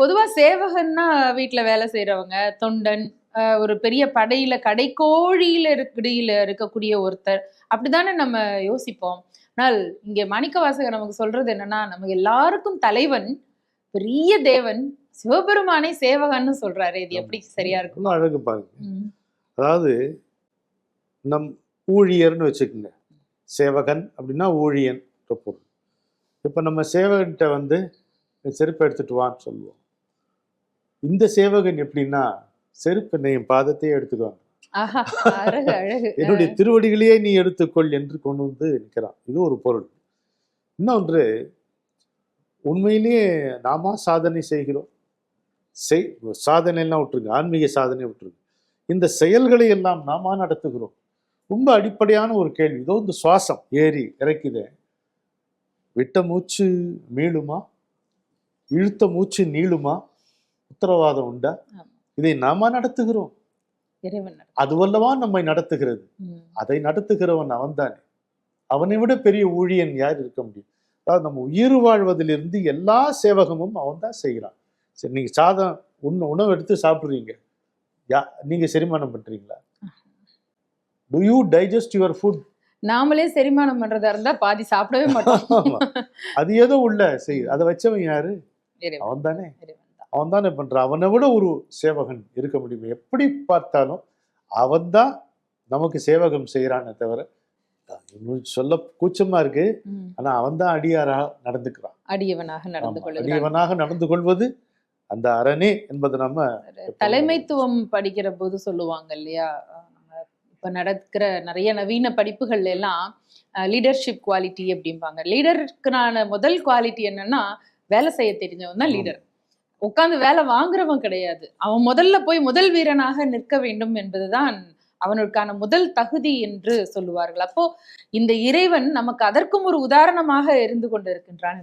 பொதுவா சேவகன்னா வீட்ல வேலை செய்யறவங்க தொண்டன் ஒரு பெரிய படையில கடைக்கோழியில இருக்கடியில இருக்கக்கூடிய ஒருத்தர். அப்படிதானே நம்ம யோசிப்போம். ஆனால் இங்க மாணிக்க வாசகர் நமக்கு சொல்றது என்னன்னா நம்ம எல்லாருக்கும் தலைவன் பெரிய தேவன் சிவபெருமானை சேவகன்னு சொல்றாரு. இது எப்படி சரியா இருக்கும்? அழகு பாருங்க. அதாவது நம் ஊழியர்னு வச்சுக்கோங்க. சேவகன் அப்படின்னா ஊழியன் பொருள் இப்போ நம்ம சேவகன்கிட்ட வந்து செருப்பு எடுத்துட்டு வான்னு சொல்லுவோம். இந்த சேவகன் எப்படின்னா செருப்பு என் பாதத்தையே எடுத்துக்குவாங்க. என்னுடைய திருவடிகளையே நீ எடுத்துக்கொள் என்று கொண்டு வந்து நிற்கிறான். இது ஒரு பொருள். இன்னொன்று உண்மையிலேயே நாம சாதனை செய்கிறோம். செய் சாதனையெல்லாம் விட்டுருங்க ஆன்மீக சாதனை விட்டுருங்க. இந்த செயல்களை எல்லாம் நாம நடத்துகிறோம். ரொம்ப அடிப்படையான ஒரு கேள்வி. இதோ இந்த சுவாசம் ஏறி இறக்குதே. விட்ட மூச்சு மீளுமா? இழுத்த மூச்சு நீளுமா? உத்தரவாதம் உண்டா. இதை நாம நடத்துகிறோம். அதுவல்லவா நம்மை நடத்துகிறது. அதை நடத்துகிறவன் அவன்தானே. அவனை விட பெரிய ஊழியன் யார் இருக்க முடியும்? அதாவது நம்ம உயிர் வாழ்வதிலிருந்து எல்லா சேவகமும் அவன் தான் செய்கிறான். சரி நீங்க சாதம் உண உணவு எடுத்து சாப்பிட்றீங்க. யா நீங்க செரிமானம் பண்றீங்களா? Do you digest your food நாமளே செரிமானம் பண்றதா இருந்தா பாதி சாப்பிடவே மாட்டோம். அது ஏதோ உள்ள செய் அதை வச்சவன் யாரு? அவன் தானே தான். அவன் தானே பண்றான் அவனை விட ஒரு சேவகன் இருக்க முடியும்? எப்படி பார்த்தாலும் அவன்தான் நமக்கு சேவகம் செய்கிறானே தவிர சொல்ல கூச்சமா இருக்கு. ஆனா அவன் தான் அடியாரா நடந்துக்கிறான். அடியவனாக நடந்து கொள்கிறான். அடியவனாக நடந்து கொள்வது அந்த அரணே என்பதை நம்ம தலைமைத்துவம் படிக்கிற போது சொல்லுவாங்க இல்லையா? இப்ப நடக்கிற நிறைய நவீன படிப்புகள்ல எல்லாம் லீடர்ஷிப் குவாலிட்டி அப்படிம்பாங்க. லீடருக்குனான முதல் குவாலிட்டி என்னன்னா வேலை செய்ய தெரிஞ்சவன் தான் லீடர் உட்காந்து வேலை வாங்குறவன் கிடையாது. அவன் முதல்ல போய் முதல் வீரனாக நிற்க வேண்டும் என்பதுதான் அவனுக்கான முதல் தகுதி என்று சொல்லுவார்கள். அப்போ இந்த இறைவன் நமக்கு அதற்கும் ஒரு உதாரணமாக இருந்து கொண்டிருக்கின்றான்